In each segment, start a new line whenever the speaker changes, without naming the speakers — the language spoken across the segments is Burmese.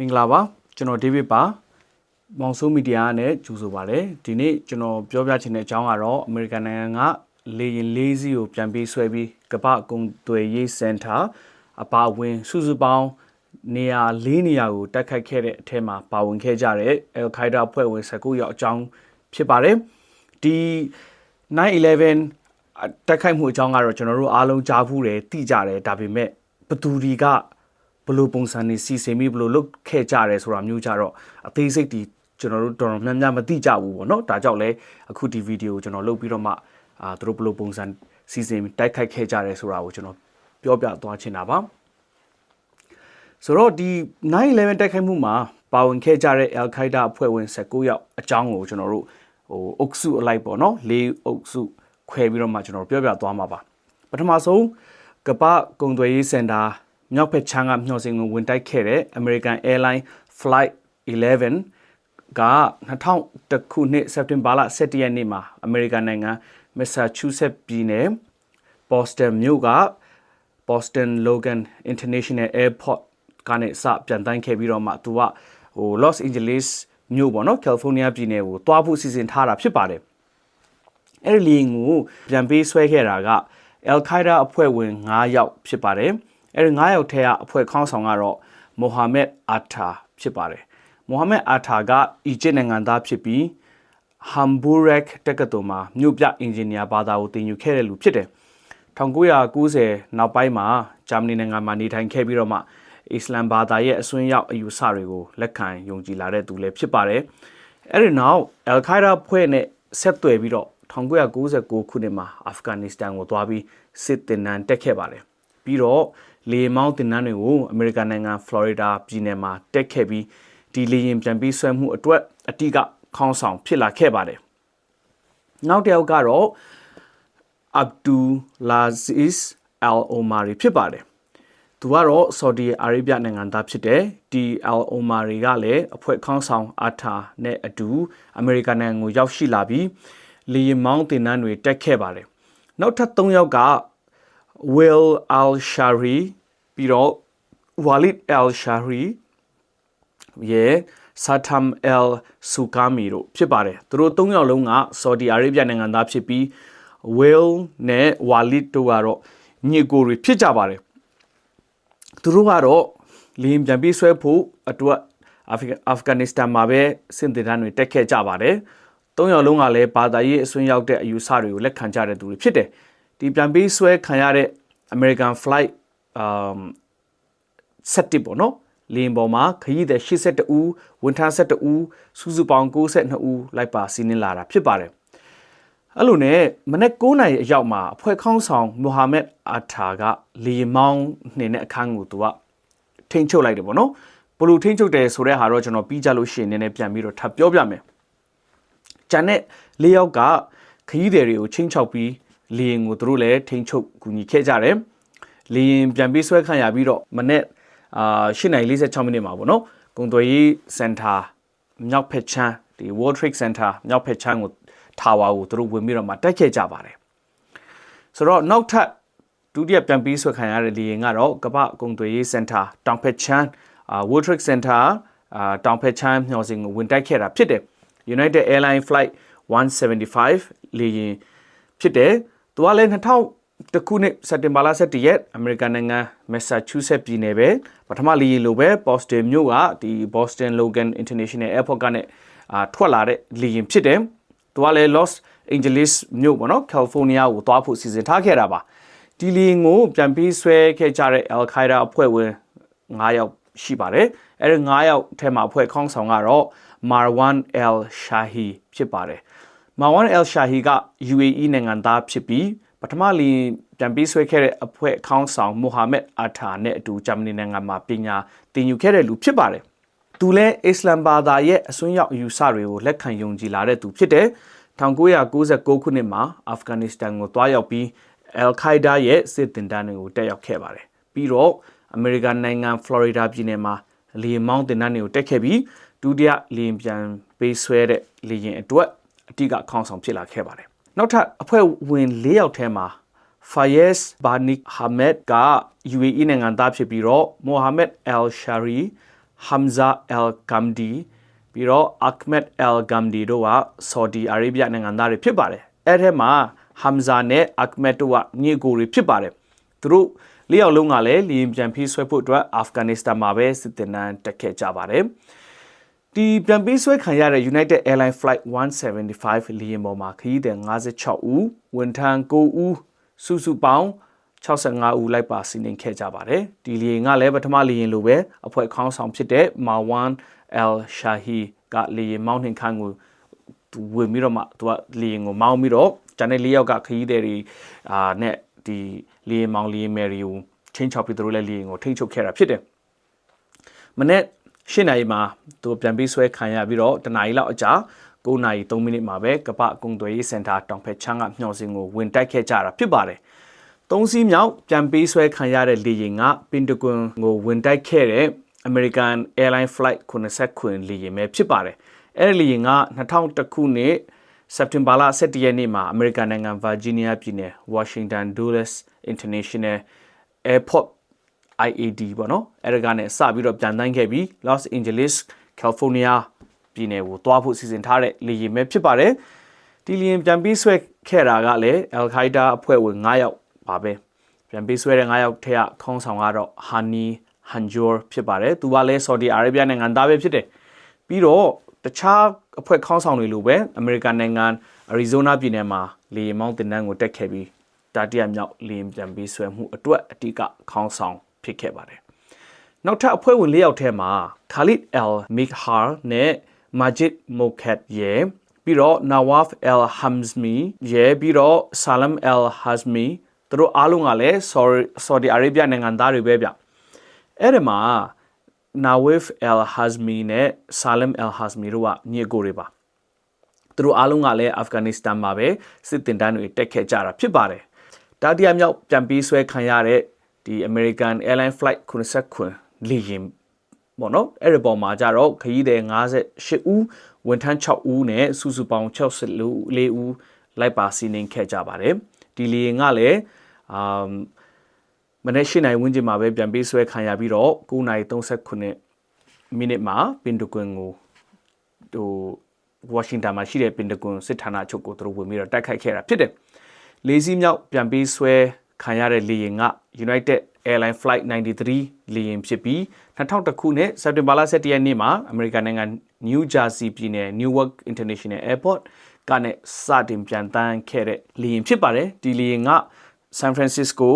မင်္ဂလာပါကျွန်တော်ဒေးဗစ်ပါမောင်ဆိုးမီဒီယာနဲ့ကြိုဆိုပါရစေဒီနေ့ကျွန်တော်ပြောပြချင်တဲ့အကြောင်းကတော့အမေရိကန်နိုင်ငံကလေရင်လေးစီးကိုပြန်ပြီးဆွဲပြီးကမ္ဘာကုံသွေးရေးစင်တာအပါအဝင်စုစုပေါင်းနေရာ၄နေရာကိုတိုက်ခိုက်ခဲ့တဲ့အထက်မှာပါဝင်ခဲ့ကြတဲ့ Al Qaeda ဖွဲ့ဝင်19ယောက်အကြောင်းဖြစ်ပါတယ်ဒီ9/11တိုက်ခိုက်မှုအကြောင်းကတော့ကျွန်တော်တို့အားလုံးကြားဖူးတယ်သိကြတယ်ဒါပေမဲ့ဘသူတွေက ဘယ်လိုပုံစံနေစီစဉ်ပြီးဘယ်လိုလုပ်ခဲ့ကြတယ်ဆိုတာမျိုးကြတော့အသေးစိတ်ဒီကျွန်တော်တို့တော်တော်များများမသိကြဘူးပေါ့နော်ဒါကြောင့်လဲအခုဒီဗီဒီယိုကိုကျွန်တော်လုပ်ပြီးတော့မှအာသူတို့ဘယ်လိုပုံစံစီစဉ်တိုက်ခိုက်ခဲ့ကြတယ်ဆိုတာကိုကျွန်တော်ပြောပြသွားချင်တာပါဆိုတော့ဒီ9/11တိုက်ခိုက်မှုမှာပါဝင်ခဲ့ကြတဲ့ Al Qaeda အဖွဲ့ဝင်19ယောက်အကြောင်းကိုကျွန်တော်တို့ဟိုအုပ်စုအလိုက်ပေါ့နော်လေးအုပ်စုခွဲပြီးတော့မှကျွန်တော်ပြောပြသွားမှာပါပထမဆုံးကပ္ပကုံသွေးရေးစင်တာ မြောက်ဘက်ချမ်းကမျှော်စင်ကိုဝင်တိုက်ခဲ့တဲ့ American Airline Flight 11က2000ခုနှစ်စက်တင်ဘာလ17ရက်နေ့မှာအမေရိကန်နိုင်ငံ Massachusetts ပြည်နယ် Boston မြို့က Boston Logan International Airport ကနေစပြန်တန်းခဲ့ပြီးတော့မှသူကဟို Los Angeles မြို့ပေါ့နော် California ပြည်နယ်ကိုတွားဖို့စီစဉ်ထားတာဖြစ်ပါတယ်အဲ့ဒီလီယင်ကိုပြန်ပေးဆွဲခဲ့တာက Al Qaeda အဖွဲ့ဝင်9ယောက်ဖြစ်ပါတယ် အဲ့ဒီ9ယောက်ထဲကအဖွဲ့ခေါင်းဆောင်ကတော့ Mohammed Atta ဖြစ်ပါတယ် Mohammed Atta ကအီဂျစ်နိုင်ငံသားဖြစ်ပြီး Hamburg တက္ကသိုလ်မှာမြို့ပြအင်ဂျင်နီယာဘာသာကိုသင်ယူခဲ့တဲ့လူဖြစ်တယ်1990နောက်ပိုင်းမှာဂျာမနီနိုင်ငံမှာနေထိုင်ခဲ့ပြီးတော့မှအစ္စလမ်ဘာသာရဲ့အစွန်းရောက်အယူဆတွေကိုလက်ခံယုံကြည်လာတဲ့သူလည်းဖြစ်ပါတယ်။အဲဒီနောက် Al Qaeda ဖွဲ့နဲ့ဆက်သွယ်ပြီးတော့1999ခုနှစ်မှာအာဖဂန်နစ္စတန်ကိုသွားပြီးစစ်တင်နန်းတက်ခဲ့ပါတယ်။ပြီးတော့ လေမောင်းတင်နန်းတွေကိုအမေရိကန်နိုင်ငံဖလော်ရီဒါပြည်နယ်မှာတက်ခဲ့ပြီးဒီလေရင်ပြန်ပြီးဆွဲမှုအတွက်အတိကခေါင်းဆောင်ဖြစ်လာခဲ့ပါတယ်။နောက်တစ်ယောက်ကတော့ Abdulaziz Al Omari ဖြစ်ပါတယ်။သူကတော့ Saudi Arabia နိုင်ငံသားဖြစ်တယ်။ဒီ Al Omari ကလည်းအဖွဲ့ခေါင်းဆောင်အာထာနဲ့အတူအမေရိကန်နိုင်ငံကိုရောက်ရှိလာပြီးလေယာဉ်မောင်းတင်နှန်းတွေတက်ခဲ့ပါတယ်။နောက်ထပ်၃ယောက်က Will Al Shari ပြီးတော့ Walid Al Shari ရဲ့ Satam El Sukami တို့ဖြစ်ပါတယ်။သူတို့၃ယောက်လုံးက Saudi Arabia နိုင်ငံသားဖြစ်ပြီး Will နဲ့ Walid တို့ကတော့ညီကိုတွေဖြစ်ကြပါတယ်။သူတို့ကတော့လင်းပြန်ပြီးဆွဲဖို့အတွက်အာဖဂန်နစ္စတန်မှာပဲစင်တင်တန်းတွေတက်ခဲ့ကြပါတယ်။သုံးယောက်လုံးကလည်းဘာသာရေးအစွန်းရောက်တဲ့အယူဆတွေကိုလက်ခံကြတဲ့သူတွေဖြစ်တယ်။ ဒီပြန်ပြီးဆွဲခံရတဲ့ American flight um 7ပေါ့နော်လင်းပေါ်မှာခရီးသည်82ဦးဝန်ထမ်း12ဦးစုစုပေါင်း92ဦးလိုက်ပါစီးနင်းလာတာဖြစ်ပါတယ်အဲ့လိုနဲ့မနေ့9နိုင်အရောက်မှာအဖွဲ့ခေါင်းဆောင်မိုဟာမက်အာထာကလီမောင်းနှင်းတဲ့အခန်းကိုသူကထိန်းချုပ်လိုက်တယ်ပေါ့နော်ဘလို့ထိန်းချုပ်တယ်ဆိုတဲ့ဟာတော့ကျွန်တော်ပြီးကြလို့ရှိရင်နည်းနည်းပြန်ပြီးတော့ထပ်ပြောပြမယ်ဂျန်နဲ့လေးယောက်ကခရီးသည်တွေကိုချင်းချောက်ပြီး လီရင်ကိုသူတို့လည်းထိန်းချုပ်ကူညီခဲ့ကြတယ်လီရင်ပြန်ပြီးဆွဲခံရပြီးတော့မနေ့အာ8:46မိနစ်မှာပေါ့နော်ကုံသွေးရေးစင်တာမြောက်ဖက်ချမ်းဒီ World Trade Center မြောက်ဖက်ချမ်းကိုထာဝါကိုသူတို့ဝင်ပြီးတော့မှတိုက်ခဲ့ကြပါတယ်ဆိုတော့နောက်ထပ်ဒုတိယပြန်ပြီးဆွဲခံရတဲ့လေယာဉ်ကတော့ကမ္ဘာကုံသွေးရေးစင်တာတောင်ဖက်ချမ်းအာ World Trade Center အာတောင်ဖက်ချမ်းမျှော်စင်ကိုဝင်တိုက်ခဲ့တာဖြစ်တယ် United Airline Flight 175လေယာဉ်ဖြစ်တယ် သူကလည်း2000တခုနှစ်စက်တင်ဘာလ17ရက်အမေရိကန်နိုင်ငံမက်ဆာချူးဆက်ပြည်နယ်ပဲပထမလီလိုပဲ Boston မြို့ကဒီ Boston Logan International Airport ကနေအာထွက်လာတဲ့လီရင်ဖြစ်တယ်။သူကလည်း Los Angeles မြို့ပေါ့နော် California ကိုသွားဖို့စီစဉ်ထားခဲ့တာပါ။ဒီလီရင်ကိုပြန်ပြီးဆွဲခဲ့ကြတဲ့ Al Qaeda အဖွဲ့ဝင်9ယောက်ရှိပါတယ်။အဲဒီ9ယောက်ထဲမှာအဖွဲ့ခေါင်းဆောင်ကတော့ Marwan Al Shahi ဖြစ်ပါတယ်။ Marwan Al Shahi က UAE နိုင်ငံသားဖြစ်ပြီးပထမလီပြန်ပြီးဆွဲခဲ့တဲ့အဖွဲ့ခေါင်းဆောင်မိုဟာမက်အာထာနဲ့အတူဂျာမနီနိုင်ငံမှာပညာသင်ယူခဲ့တဲ့လူဖြစ်ပါတယ်။သူလည်းအစ္စလမ်ဘာသာရဲ့အစွန်းရောက်အယူဆတွေကိုလက်ခံယုံကြည်လာတဲ့သူဖြစ်တယ်။1996ခုနှစ်မှာအာဖဂန်နစ္စတန်ကိုတွားရောက်ပြီးအယ်ခိုင်ဒါရဲ့စစ်တင်တန်းတွေကိုတက်ရောက်ခဲ့ပါတယ်။ပြီးတော့အမေရိကန်နိုင်ငံဖလော်ရီဒါပြည်နယ်မှာလီမောင်းတင်တန်းတွေကိုတက်ခဲ့ပြီးဒုတိယလီပြန်ပေးဆွဲတဲ့လီရင်အတွက် အတိကခေါင်းဆောင်ဖြစ်လာခဲ့ပါတယ်နောက်ထပ်အဖွဲ့ဝင်၄ယောက်ထဲမှာ Fayez Banik Hamed က UAE နိုင်ငံသားဖြစ်ပြီးတော့ Mohammed Al Shari Hamza Al Gamdi ပြီးတော့ Ahmed Al Gamdi တို့က Saudi Arabia နိုင်ငံသားတွေဖြစ်ပါတယ်အဲ့ထဲမှာ Hamza နဲ့ Ahmed တို့ကညီကိုတွေဖြစ်ပါတယ်သူတို့လေးယောက်လုံးကလည်းလီရင်ပြန်ပြေးဆွဲဖို့အတွက်အာဖဂန်နစ္စတန်မှာပဲစစ်တင်နန်းတက်ခဲ့ကြပါတယ် ဒီပြန်ပြေးဆွဲခံရတဲ့ United Airlines Flight 175လီရင်ပေါ်မှာခရီးသည်56ဦးဝန်ထမ်း9ဦးစုစုပေါင်း65ဦးလိုက်ပါစီးနင်းခဲ့ကြပါတယ်ဒီလီရင်ကလည်းပထမလီရင်လိုပဲအဖွဲ့ခေါင်းဆောင်ဖြစ်တဲ့ Marwan Al Shahi ကလီရင်မောင်းနှင်ခန်းကိုသူဝင်ပြီးတော့မှသူကလီရင်ကိုမောင်းပြီးတော့ဂျန်နယ်လေးယောက်ကခရီးသည်တွေအာနဲ့ဒီလီရင်မောင်းလီရင်မယ်ရီကိုချင်းချောက်ပြီးသူတို့လည်းလီရင်ကိုထိန်းချုပ်ခဲ့တာဖြစ်တယ်မနေ့ ရှင်းနိုင်မှာသူပြန်ပြီးဆွဲခံရပြီးတော့တနားရီလောက်အကြာ9နာရီ3မိနစ်မှာပဲကပ္ပကုံသွေးရေးစင်တာတောင်ဖက်ချမ်းကမျှော်စင်ကိုဝင်တိုက်ခဲ့ကြတာဖြစ်ပါတယ်။သုံးစီးမြောက်ပြန်ပေးဆွဲခံရတဲ့လေယာဉ်ကပင်တကွန်ကိုဝင်တိုက်ခဲ့တဲ့ American Airline Flight 90ခွင်လေယာဉ်ပဲဖြစ်ပါတယ်။အဲ့ဒီလေယာဉ်က2001ခုနှစ်စက်တင်ဘာလ17ရက်နေ့မှာအမေရိကန်နိုင်ငံဗာဂျီးနီးယားပြည်နယ် Washington Dulles International Airport IAD ပေါ့နော်အဲ့ဒါကနေစပြီးတော့ပြန်တိုင်းခဲ့ပြီး Los Angeles California ပြည်နယ်ကိုတွားဖို့စီစဉ်ထားတဲ့လေယာဉ်ပဲဖြစ်ပါတယ်ဒီလေယာဉ်ပြန်ပြီးဆွဲခဲ့တာကလည်း Al Qaeda အဖွဲ့ဝင်9ယောက်ပါပဲပြန်ပြီးဆွဲတဲ့9ယောက်ထက်ကခေါင်းဆောင်ကတော့ Hani Hanjour ဖြစ်ပါတယ်သူကလည်း Saudi Arabia နိုင်ငံသားပဲဖြစ်တယ်ပြီးတော့တခြားအဖွဲ့ခေါင်းဆောင်တွေလိုပဲအမေရိကန်နိုင်ငံအရီဇိုနာပြည်နယ်မှာလေယာဉ်မောင်းတင်တန်းကိုတက်ခဲ့ပြီးတတိယမြောက်လေယာဉ်ပြန်ပြီးဆွဲမှုအတွက်အတိကခေါင်းဆောင် ဖြစ်ခဲ့ပါတယ်။နောက်ထပ်အဖွဲ့ဝင်၄ယောက်ထဲမှာ Khalid Al Mikhar နဲ့ Majid Mokhed ရဲ့ပြီးတော့ Nawaf Al Hamzmi ရဲ့ပြီးတော့ Salam Al Hazmi သူတို့အားလုံးကလည်း Saudi Arabia နိုင်ငံသားတွေပဲဗျ။အဲ့ဒီမှာ Nawaf Al Hazmi နဲ့ Salam Al Hazmi တို့ကညီအကိုတွေပါ။သူတို့အားလုံးကလည်းအာဖဂန်နစ္စတန်မှာပဲစစ်တင်တန်းတွေတက်ခဲ့ကြတာဖြစ်ပါတယ်။တာတီယာမြောက်ပြန်ပြီးဆွဲခံရတဲ့ ဒီ American Airline Flight 90ခွန်လေယာဉ်ပေါ့နော်အဲ့ဒီပေါ်မှာကြတော့ခရီးသည်58ဦးဝန်ထမ်း6ဦးနဲ့စုစုပေါင်း64ဦးလိုက်ပါစီးနှင်ခဲ့ကြပါတယ်ဒီလေယာဉ်ကလည်းအာမနေ့၈နိုင်ဝန်းကျင်မှာပဲပြန်ပေးဆွဲခံရပြီးတော့9နိုင်39မိနစ်မှာပင်တကွန်ကိုဟိုဝါရှင်တန်မှာရှိတဲ့ပင်တကွန်စစ်ဌာနချုပ်ကိုသူတို့ဝင်ပြီးတော့တိုက်ခိုက်ခဲ့တာဖြစ်တယ်လေးစီးမြောက်ပြန်ပေးဆွဲ ခံရတဲ့လေယာဉ်က United Airline Flight 93လေယာဉ်ဖြစ်ပြီး2001ခုနှစ်စက်တင်ဘာလ17ရက်နေ့မှာအမေရိကန်နိုင်ငံ New Jersey ပြည်နယ် Newark International Airport ကနေစတင်ပြန်တန်းခဲ့တဲ့လေယာဉ်ဖြစ်ပါတယ်ဒီလေယာဉ်က San Francisco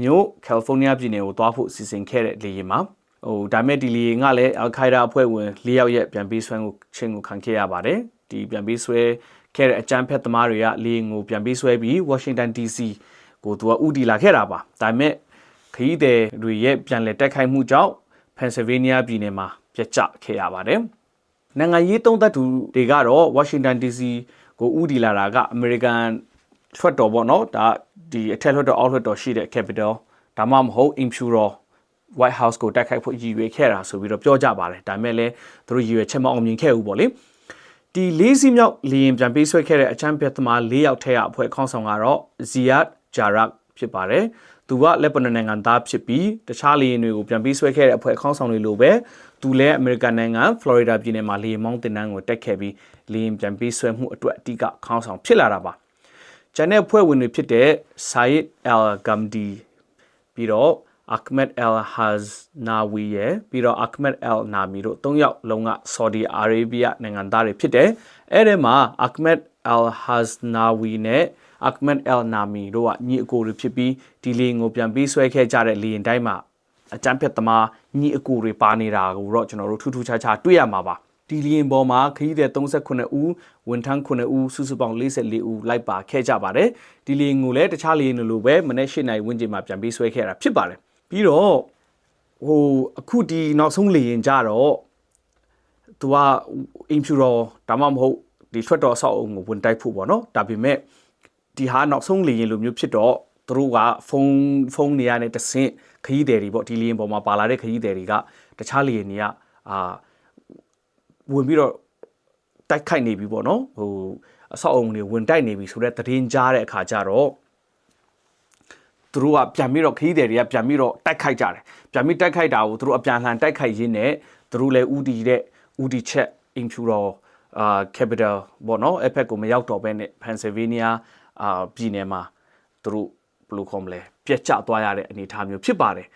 မြို့ California ပြည်နယ်ကိုသွားဖို့စီစဉ်ခဲ့တဲ့လေယာဉ်မှာဟိုဒါမဲ့ဒီလေယာဉ်ကလည်း Al Qaeda အဖွဲ့ဝင်၄ယောက်ရဲ့ပြန်ပြီးဆွဲကိုချင်းကိုခံခဲ့ရပါတယ်ဒီပြန်ပြီးဆွဲခဲ့တဲ့အကြမ်းဖက်သမားတွေကလေယာဉ်ကိုပြန်ပြီးဆွဲပြီး Washington DC ကိုသူကဥတီလာခဲ့တာပါဒါပေမဲ့ခရီးသည်တွေရဲ့ပြန်လည်တက်ခိုက်မှုကြောင့် Pennsylvania ပြည်နယ်မှာပြတ်ကျခဲ့ရပါတယ်နိုင်ငံရေးသုံးသပ်သူတွေကတော့ Washington DC ကိုဥတီလာတာက American ထွက်တော်ပေါ့နော်ဒါဒီအထက်လွှတ်တော်အောက်လွှတ်တော်ရှိတဲ့ Capital ဒါမှမဟုတ် Imperial White House ကိုတိုက်ခိုက်ဖို့ရည်ရွယ်ခဲ့တာဆိုပြီးတော့ပြောကြပါတယ်ဒါပေမဲ့လည်းသူတို့ရည်ရွယ်ချက်မအောင်မြင်ခဲ့ဘူးပေါ့လေဒီလေးစီးမြောက်လေရင်ပြန်ပေးဆွဲခဲ့တဲ့အချမ်းပြတ်သမား၄ယောက်ထက်ကအဖွဲ့ခေါင်းဆောင်ကတော့ Ziad Jarak ဖြစ်ပါတယ်။သူကလက်ဘနွန်နိုင်ငံသားဖြစ်ပြီးတခြားလေယာဉ်တွေကိုပြန်ပြီးဆွဲခဲ့တဲ့အဖွဲ့ခေါင်းဆောင်တွေလိုပဲသူလည်းအမေရိကန်နိုင်ငံဖလော်ရီဒါပြည်နယ်မှာလေယာဉ်မောင်းတင်တန်းကိုတက်ခဲ့ပြီးလေယာဉ်ပြန်ပြီးဆွဲမှုအတွက်အတိကခေါင်းဆောင်ဖြစ်လာတာပါ။ဂျန်တဲ့အဖွဲ့ဝင်တွေဖြစ်တဲ့ Said Al Gamdi ပြီးတော့ Ahmed Al Haznawi ရဲ့ပြီးတော့ Ahmed Al Nami တို့၃ယောက်လုံးက Saudi Arabia နိုင်ငံသားတွေဖြစ်တယ်။အဲ့ဒီမှာ Ahmed Al Haznawi နဲ့ Ahmed El Nami တို့ကညီအကိုတွေဖြစ်ပြီးဒီလေရင်ကိုပြန်ပြီးဆွဲခဲ့ကြတဲ့လေရင်တိုင်းမှာအကြမ်းဖက်သမားညီအကိုတွေပါနေတာကိုတော့ကျွန်တော်တို့ထူးထူးခြားခြားတွေ့ရမှာပါဒီလီရင်ပေါ်မှာခရီးသည်39ဦးဝန်ထမ်း9ဦးစုစုပေါင်း44ဦးလိုက်ပါခဲ့ကြပါတယ်ဒီလီရင်ကိုလည်းတခြားလီရင်လိုပဲမနေ့၈နိုင်ဝန်းကျင်မှာပြန်ပြီးဆွဲခဲ့တာဖြစ်ပါတယ်ပြီးတော့ဟိုအခုဒီနောက်ဆုံးလီရင်ကြတော့သူကအင်ဖြူတော်ဒါမှမဟုတ် ဒီထွက်တော်ဆောက်အုံကိုဝင်တိုက်ဖို့ပေါ့နော်ဒါပေမဲ့ဒီဟာနောက်ဆုံးလေရင်လိုမျိုးဖြစ်တော့သူတို့ကဖုန်းဖုန်းနေရတဲ့တဆင့်ခရီးသည်တွေပေါ့ဒီလေရင်ပေါ်မှာပါလာတဲ့ခရီးသည်တွေကတခြားလေရင်တွေကအာဝင်ပြီးတော့တိုက်ခိုက်နေပြီပေါ့နော်ဟိုအဆောက်အုံတွေဝင်တိုက်နေပြီဆိုတော့တည်င်းကြားတဲ့အခါကျတော့သူသူတို့ကပြန်ပြီးတော့ခရီးသည်တွေကပြန်ပြီးတော့တိုက်ခိုက်ကြတယ်ပြန်ပြီးတိုက်ခိုက်တာကိုသူတို့အပြန်လှန်တိုက်ခိုက်ရင်းနဲ့သူတို့လည်းဥတီတဲ့ဥတီချက်အင်ဖြူတော် အာ capital ပေါ့နော်အဲ့ဖက်ကိုမရောက်တော့ဘဲနဲ့ Pennsylvania အာပြည်နယ်မှာသူတို့ဘယ်လိုခေါ်မလဲပြက်ကျသွားရတဲ့အနေအထားမျိုးဖြစ်ပါတယ်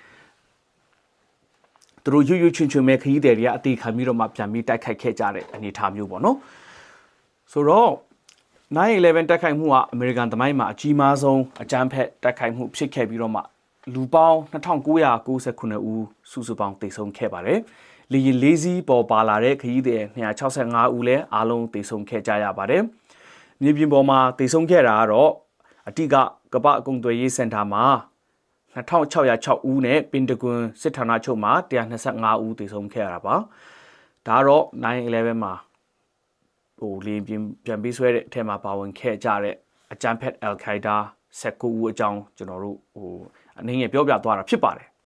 သူတို့ရွရွချွင်ချွင်ပဲခရီးသည်တွေကအတီခံပြီးတော့မှပြန်ပြီးတိုက်ခိုက်ခဲ့ကြတဲ့အနေအထားမျိုးပေါ့နော်ဆိုတော့9/11တိုက်ခိုက်မှုကအမေရိကန်သမိုင်းမှာအကြီးမားဆုံးအကြမ်းဖက်တိုက်ခိုက်မှုဖြစ်ခဲ့ပြီးတော့မှလူပေါင်း2998ဦးစုစုပေါင်းသေဆုံးခဲ့ပါတယ်။ လေရင်လေးစီးပေါ်ပါလာတဲ့ခရီးသည်265ဦးလည်းအားလုံးသေဆုံးခဲ့ကြရပါတယ်။မြေပြင်ပေါ်မှာသေဆုံးခဲ့တာကတော့အတိကကပ္ပအကုံသွေးရေးစင်တာမှာ2606ဦးနဲ့ပင်တကွန်စစ်ဌာနချုပ်မှာ125ဦးသေဆုံးခဲ့ရတာပါ။ဒါကတော့9/11မှာဟိုလေပြင်းပြန်ပြီးဆွဲတဲ့အထက်မှာပါဝင်ခဲ့ကြတဲ့အကြမ်းဖက်အယ်ခိုင်ဒါ19ဦးအကြောင်းကျွန်တော်တို့ဟိုအနေငယ်ပြောပြသွားတာဖြစ်ပါတယ်